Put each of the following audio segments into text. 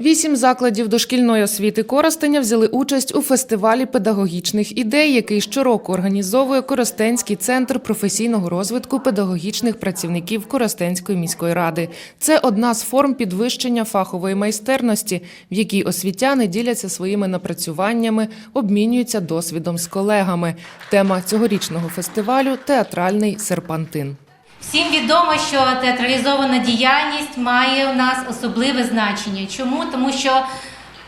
Вісім закладів дошкільної освіти Коростеня взяли участь у фестивалі педагогічних ідей, який щороку організовує Коростенський центр професійного розвитку педагогічних працівників Коростенської міської ради. Це одна з форм підвищення фахової майстерності, в якій освітяни діляться своїми напрацюваннями, обмінюються досвідом з колегами. Тема цьогорічного фестивалю театральний серпантин. Всім відомо, що театралізована діяльність має у нас особливе значення. Чому? Тому що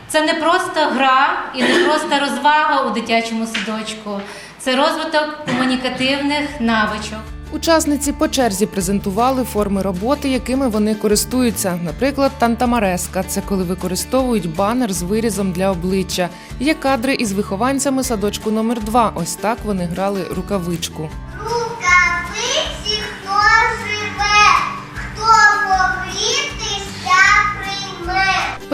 це не просто гра і не просто розвага у дитячому садочку, це розвиток комунікативних навичок. Учасниці по черзі презентували форми роботи, якими вони користуються. Наприклад, тантамареска це коли використовують банер з вирізом для обличчя. Є кадри із вихованцями садочку номер 2 Ось так вони грали рукавичку.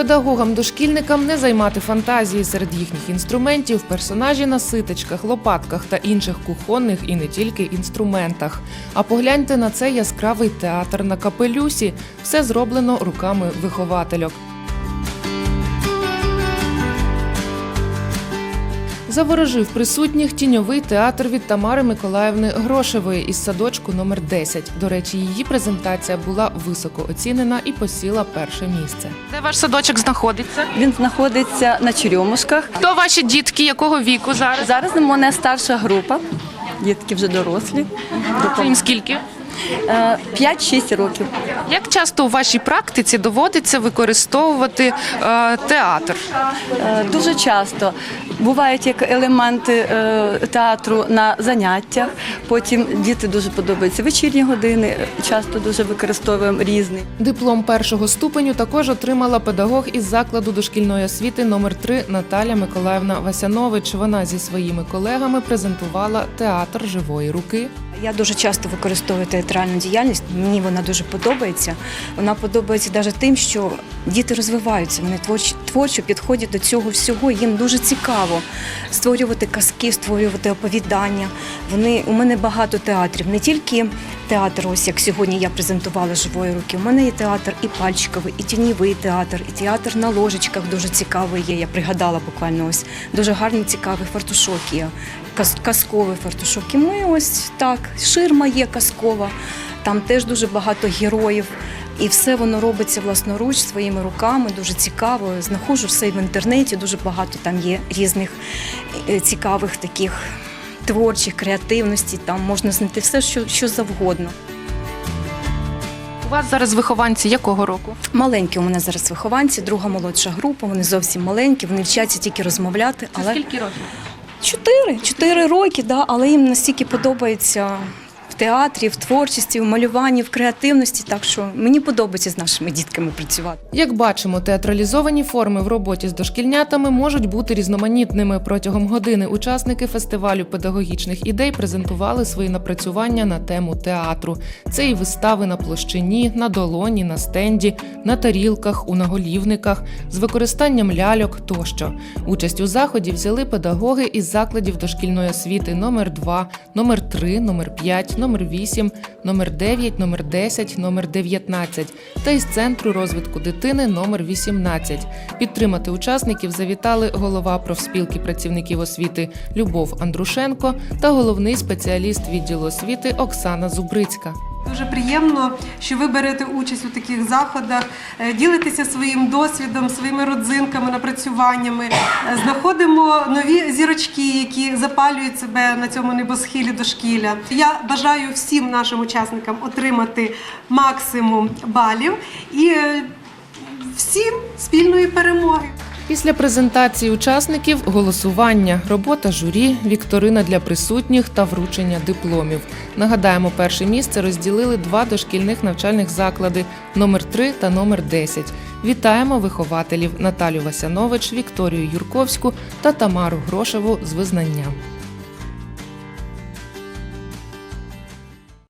Педагогам-дошкільникам не займати фантазії серед їхніх інструментів, персонажі на ситочках, лопатках та інших кухонних і не тільки інструментах. А погляньте на цей яскравий театр на капелюсі. Все зроблено руками виховательок. Заворожив присутніх тіньовий театр від Тамари Миколаївни Грошевої із садочку номер 10. До речі, її презентація була високо оцінена і посіла перше місце. Де ваш садочок знаходиться? Він знаходиться на Черемушках. Хто ваші дітки, якого віку зараз? Зараз у мене старша група. Дітки вже дорослі. Їм скільки? Е, 5-6 років. Як часто у вашій практиці доводиться використовувати е, театр? Е, Дуже часто бувають як елементи е, театру на заняттях. Потім діти дуже подобаються вечірні години. Часто дуже використовуємо різний. Диплом першого ступеню також отримала педагог із закладу дошкільної освіти номер 3 Наталя Миколаївна Васянович. Вона зі своїми колегами презентувала театр живої руки. Я дуже часто використовую театральну діяльність. Мені вона дуже подобається. Вона подобається навіть тим, що діти розвиваються. Вони творчо, підходять до цього всього. Їм дуже цікаво створювати казки, створювати оповідання. Вони у мене багато театрів, не тільки театр, ось як сьогодні я презентувала живої руки. У мене є театр і пальчиковий, і тіньовий театр, і театр на ложечках дуже цікавий є. Я пригадала буквально ось дуже гарний, цікавий фартушок є. каз- Казковий фартушок. І ми ось так, ширма є казкова, там теж дуже багато героїв. І все воно робиться власноруч своїми руками, дуже цікаво. Знаходжу все в інтернеті, дуже багато там є різних е, цікавих таких творчих креативності, Там можна знайти все, що, що завгодно. У вас зараз вихованці якого року? Маленькі у мене зараз вихованці, друга молодша група. Вони зовсім маленькі, вони вчаться тільки розмовляти. Але Скільки років? чотири, чотири роки, да, але їм настільки подобається в театрі, в творчості, в малюванні, в креативності. Так що мені подобається з нашими дітками працювати. Як бачимо, театралізовані форми в роботі з дошкільнятами можуть бути різноманітними. Протягом години учасники фестивалю педагогічних ідей презентували свої напрацювання на тему театру. Це і вистави на площині, на долоні, на стенді, на тарілках, у наголівниках, з використанням ляльок тощо. Участь у заході взяли педагоги із закладів дошкільної освіти номер 2, номер 3, номер 5, номер 8, номер 9, номер 10, номер 19 та із центру розвитку дитини номер 18. Підтримати учасників завітали голова профспілки працівників освіти Любов Андрушенко та головний спеціаліст відділу освіти Оксана Зубрицька. Дуже приємно, що ви берете участь у таких заходах, е, ділитеся своїм досвідом, своїми родзинками, напрацюваннями. Е, Знаходимо нові зірочки, які запалюють себе на цьому небосхилі дошкілля. Я бажаю всім нашим учасникам отримати максимум балів і е, всім спільної перемоги. Після презентації учасників голосування, робота журі, вікторина для присутніх та вручення дипломів. Нагадаємо, перше місце розділили два дошкільних навчальних заклади номер 3 та номер 10. Вітаємо вихователів Наталю Васянович, Вікторію Юрковську та Тамару Грошеву з визнанням.